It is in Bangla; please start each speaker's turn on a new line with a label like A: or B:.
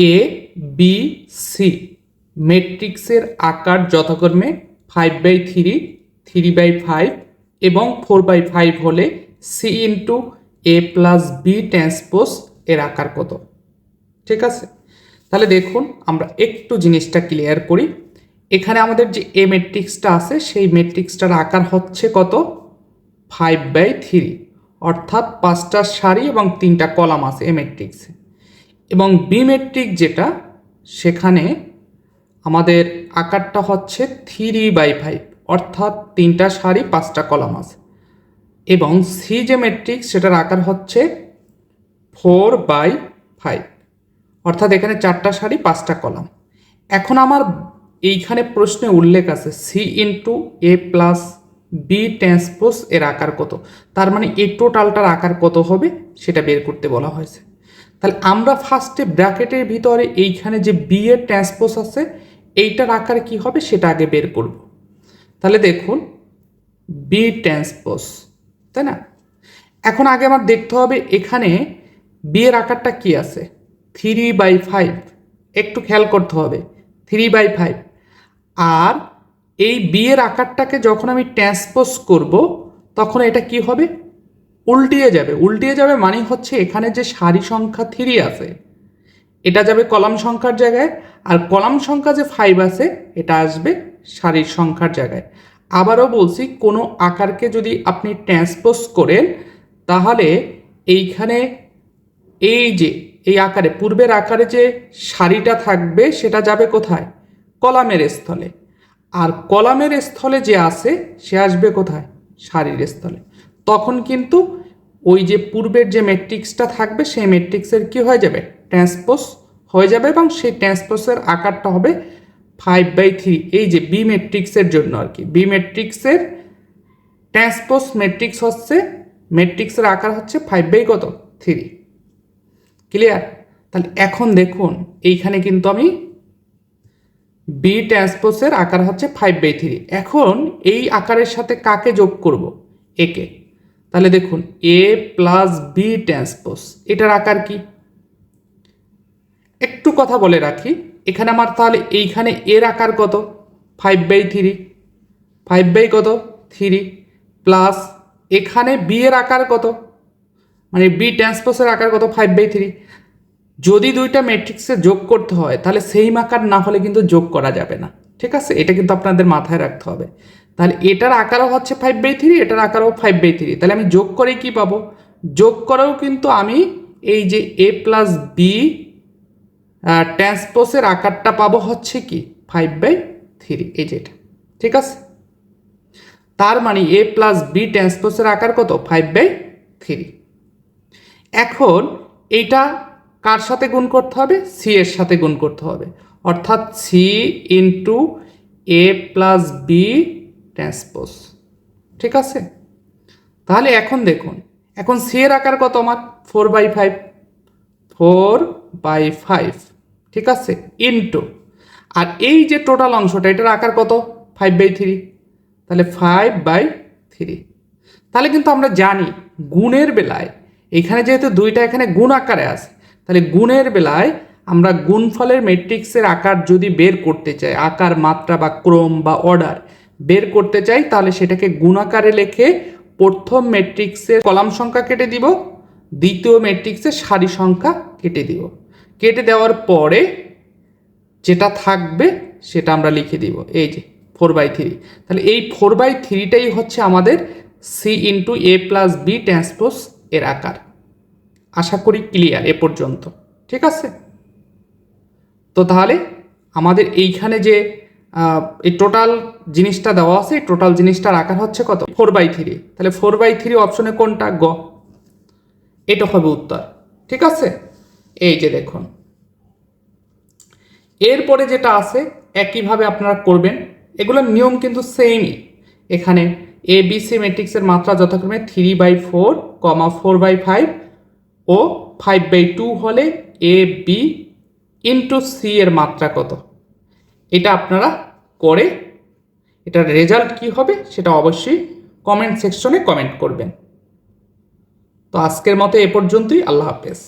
A: এ বি সি ম্যাট্রিক্সের আকার যথাক্রমে five by three three by five এবং ফোর বাই ফাইভ হলে C into A plus B transpose এর আকার কত? ঠিক আছে? তাহলে দেখুন, আমরা একটু জিনিসটা ক্লিয়ার করি। এখানে আমাদের যে এ ম্যাট্রিক্সটা আছে, সেই ম্যাট্রিক্সটার আকার হচ্ছে কত? ফাইভ বাই থ্রি অর্থাৎ পাঁচটা সারি এবং তিনটা কলাম আছে এ। ম্যাট্রিক্সে এবং বি ম্যাট্রিক্স যেটা, সেখানে আমাদের আকারটা হচ্ছে থ্রি বাই ফাইভ অর্থাৎ তিনটা সারি, পাঁচটা কলাম আছে। এবং সি যে ম্যাট্রিক্স সেটার আকার হচ্ছে ফোর বাই ফাইভ অর্থাৎ এখানে চারটা সারি, পাঁচটা কলাম। এখন আমার এইখানে প্রশ্নে উল্লেখ আছে C into A plus B transpose এর আকার কত? তার মানে এই টোটালটার আকার কত হবে? সেটা বের করতে বলা হয়েছে। তাহলে আমরা ফার্স্টে ব্র্যাকেটের ভিতরে এইখানে যে বি এর ট্রান্সপোজ আছে, এইটার আকার কি হবে সেটা আগে বের করব। তাহলে দেখুন বি ট্রান্সপোজ তাই না? এখন আগে আমার দেখতে হবে এখানে বি এর আকারটা কি আছে? থ্রি বাই ফাইভ একটু খেয়াল করতে হবে থ্রি বাই ফাইভ আর এই বি এর আকারটাকে যখন আমি ট্রান্সপোজ করব, তখন এটা কি হবে? উল্টিয়ে যাবে। উল্টিয়ে যাবে মানে হচ্ছে এখানে যে সারি সংখ্যা থ্রি আছে, এটা যাবে কলাম সংখ্যার জায়গায়, আর কলাম সংখ্যা যে ফাইভ আছে, এটা আসবে সারির সংখ্যার জায়গায়। আবারও বলছি, কোনো আকারকে যদি আপনি ট্রান্সপোজ করেন, তাহলে এইখানে এই যে, এই আকারে, পূর্বের আকারে যে সারিটা থাকবে, সেটা যাবে কোথায়? কলামের স্থলে। আর কলামের স্থলে যে আছে, সে আসবে কোথায়? সারির স্থলে। তখন কিন্তু ওই যে পূর্বের যে ম্যাট্রিক্সটা থাকবে, সেই ম্যাট্রিক্সের কি হয়ে যাবে? ট্রান্সপোজ হয়ে যাবে এবং সেই ট্রান্সপোজের আকারটা হবে ফাইভ বাই থ্রি এই যে বি ম্যাট্রিক্সের জন্য আর কি। বি ম্যাট্রিক্সের ট্রান্সপোজ ম্যাট্রিক্স হচ্ছে ম্যাট্রিক্সের আকার হচ্ছে ফাইভ বাই কত? থ্রি ক্লিয়ার তাহলে এখন দেখুন, এইখানে কিন্তু আমি বি ট্রান্সপোজের আকার হচ্ছে ফাইভ বাই থ্রি এখন এই আকারের সাথে কাকে যোগ করব? একে। তাহলে দেখুন এ প্লাস বি ট্রান্সপোজ এটার আকার কি? একটু কথা বলে রাখি, এখানে আমার তাহলে এইখানে এর আকার কত? Five by three five by কত? থ্রি প্লাস এখানে বি এর আকার কত? মানে বি ট্রান্সপোজের আকার কত? ফাইভ বাই থ্রি যদি দুইটা ম্যাট্রিক্সে যোগ করতে হয়, তাহলে সেম আকার না হলে কিন্তু যোগ করা যাবে না। ঠিক আছে? এটা কিন্তু আপনাদের মাথায় রাখতে হবে। তাহলে এটার আকারও হচ্ছে ফাইভ বাই থ্রি এটার আকারও ফাইভ বাই থ্রি তাহলে আমি যোগ করে কি পাবো? যোগ করেও কিন্তু আমি এই যে এ প্লাস বি ট্রান্সপোজের আকারটা পাবো হচ্ছে কি? ফাইভ বাই থ্রি এই যেটা ঠিক আছে? তার মানে এ প্লাস বি ট্রান্সপোজের আকার কত? ফাইভ বাই থ্রি এখন এইটা কার সাথে গুণ করতে হবে? সি এর সাথে গুণ করতে হবে। অর্থাৎ C into A plus B transpose ঠিক আছে? তাহলে এখন দেখুন, এখন সি এর আকার কত আমার? Four by five four by five ঠিক আছে? ইন্টু আর এই যে টোটাল অংশটা, এটার আকার কত? ফাইভ বাই থ্রি তাহলে ফাইভ বাই থ্রি তাহলে কিন্তু আমরা জানি, গুণের বেলায়, এখানে যেহেতু দুইটা এখানে গুণ আকারে আছে, তাহলে গুণের বেলায় আমরা গুণফলের ম্যাট্রিক্সের আকার যদি বের করতে চাই, আকার, মাত্রা বা ক্রম বা অর্ডার বের করতে চাই, তাহলে সেটাকে গুণ আকারে লেখে প্রথম ম্যাট্রিক্সের কলাম সংখ্যা কেটে দিব, দ্বিতীয় ম্যাট্রিক্সের সারি সংখ্যা কেটে দিব। কেটে দেওয়ার পরে যেটা থাকবে সেটা আমরা লিখে দিব, এই যে ফোর বাই থ্রি তাহলে এই ফোর বাই থ্রিটাই হচ্ছে আমাদের C into A plus B transpose এর আকার। আশা করি ক্লিয়ার এ পর্যন্ত, ঠিক আছে? তো তাহলে আমাদের এইখানে যে এই টোটাল জিনিসটা দেওয়া আছে, এই টোটাল জিনিসটার আকার হচ্ছে কত? ফোর বাই থ্রি তাহলে ফোর বাই থ্রি অপশনে কোনটা? গ। এটা হবে উত্তর। ঠিক আছে? এই যে দেখুন। এরপরে যেটা আছে, একইভাবে আপনারা করবেন। এগুলোর নিয়ম কিন্তু সেমই এখানে এ বি সি ম্যাট্রিক্সের মাত্রা যথাক্রমে three by four comma four by five O five by two হলে এ বি ইন্টু সি এর মাত্রা কত? এটা আপনারা করে এটার রেজাল্ট কি হবে সেটা অবশ্যই কমেন্ট সেকশনে কমেন্ট করবেন। তো আজকের মতো এ পর্যন্তই, আল্লাহ হাফেজ।